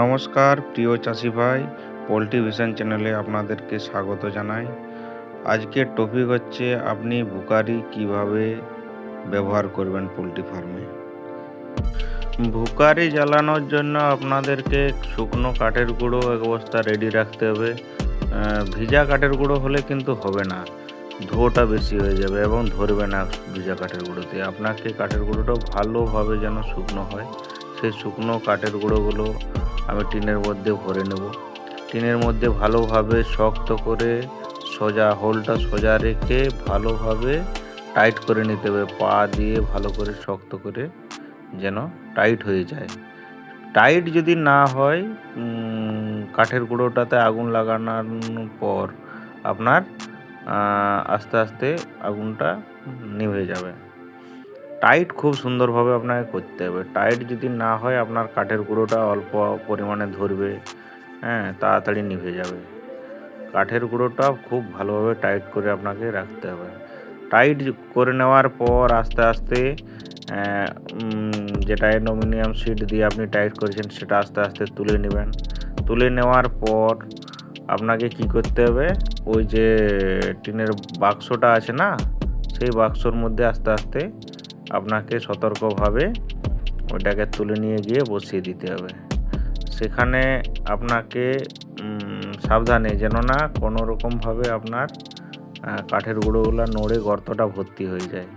নমস্কার, প্রিয় চাষি ভাই পোলট্রি ভিশন চ্যানেলে আপনাদেরকে স্বাগত জানাই। আজকের টপিক হচ্ছে, আপনি বুকারি কীভাবে ব্যবহার করবেন পোলট্রি ফার্মে? ভুকারি জ্বালানোর জন্য আপনাদেরকে শুকনো কাঠের গুঁড়ো এক বস্তা রেডি রাখতে হবে। ভিজা কাঠের গুঁড়ো হলে কিন্তু হবে না ধোঁটা বেশি হয়ে যাবে এবং ধরবে না ভিজা কাঠের গুঁড়োতে। আপনাকে কাঠের গুঁড়োটা ভালোভাবে যেন শুকনো হয়, সেই শুকনো কাঠের গুঁড়োগুলো আমি টিনের মধ্যে ভরে নেব। টিনের মধ্যে ভালোভাবে শক্ত করে সোজা, হোলটা সোজা রেখে ভালোভাবে টাইট করে নিতে হবে। পা দিয়ে ভালো করে শক্ত করে যেন টাইট হয়ে যায়। টাইট যদি না হয় কাঠের গুঁড়োটাতে আগুন লাগানোর পর আপনার আস্তে আস্তে আগুনটা নিভে যাবে। টাইট খুব সুন্দরভাবে আপনাকে করতে হবে। টাইট যদি না হয়, আপনার কাঠের গুঁড়োটা অল্প পরিমাণে ধরবে হ্যাঁ তাড়াতাড়ি নিভে যাবে। কাঠের গুঁড়োটা খুব ভালোভাবে টাইট করে আপনাকে রাখতে হবে। টাইট করে নেওয়ার পর আস্তে আস্তে যেটা অ্যালুমিনিয়াম শিট দিয়ে আপনি টাইট করেছেন, সেটা আস্তে আস্তে তুলে নেবেন। তুলে নেওয়ার পর আপনাকে কি করতে হবে, ওই যে টিনের বাক্সটা আছে না, সেই বাক্সর মধ্যে আস্তে আস্তে আপনাকে সতর্কভাবে ওইটাকে তুলে নিয়ে গিয়ে বসিয়ে দিতে হবে। সেখানে আপনাকে সাবধানে যেন না কোনো রকমভাবে আপনার কাঠের গুঁড়োগুলো নড়ে গর্তটা ভর্তি হয়ে যায়।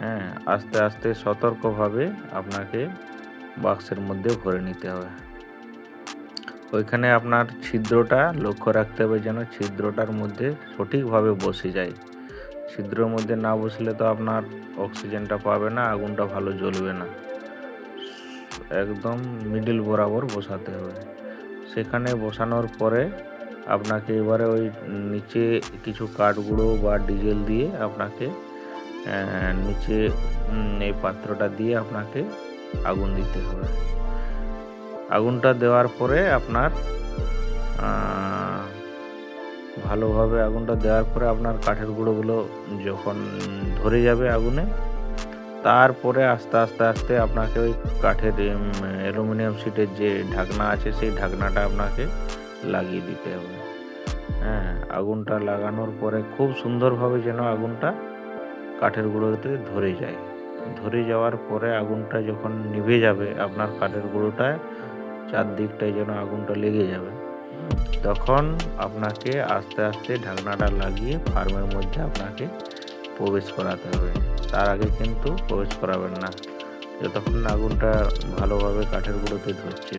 হ্যাঁ আস্তে আস্তে সতর্কভাবে আপনাকে বাক্সের মধ্যে ভরে নিতে হবে। ওইখানে আপনার ছিদ্রটা লক্ষ্য রাখতে হবে যেন ছিদ্রটার মধ্যে সঠিকভাবে বসে যায়। ছিদ্রের মধ্যে না বসলে তো আপনার অক্সিজেনটা পাবে না, আগুনটা ভালো জ্বলবে না। একদম মিডিল বরাবর বসাতে হবে। সেখানে বসানোর পরে আপনাকে এবারে ওই নিচে কিছু কাঠগুঁড়ো বা ডিজেল দিয়ে আপনাকে নিচে এই পাত্রটা দিয়ে আপনাকে আগুন দিতে হবে। আগুনটা দেওয়ার পরে আপনার ভালোভাবে আগুনটা দেওয়ার পরে আপনার কাঠের গুঁড়োগুলো যখন ধরে যাবে আগুনে, তারপরে আস্তে আস্তে আস্তে আপনাকে ওই কাঠের অ্যালুমিনিয়াম শিটের যে ঢাকনা আছে, সেই ঢাকনাটা আপনাকে লাগিয়ে দিতে হবে। হ্যাঁ আগুনটা লাগানোর পরে খুব সুন্দরভাবে যেন আগুনটা কাঠের গুঁড়োতে ধরে যায়। ধরে যাওয়ার পরে আগুনটা যখন নিভে যাবে, আপনার কাঠের গুঁড়োটায় চারদিকটায় যেন আগুনটা লেগে যাবে। তখন আপনাকে আস্তে আস্তে ঢাকনাটা লাগিয়ে ফার্মের মধ্যে আপনাকে প্রবেশ করাতে হবে। তার আগে কিন্তু প্রবেশ করাবেন না। যতক্ষণ আগুনটা ভালোভাবে কাঠের গুঁড়োতে ধরছে।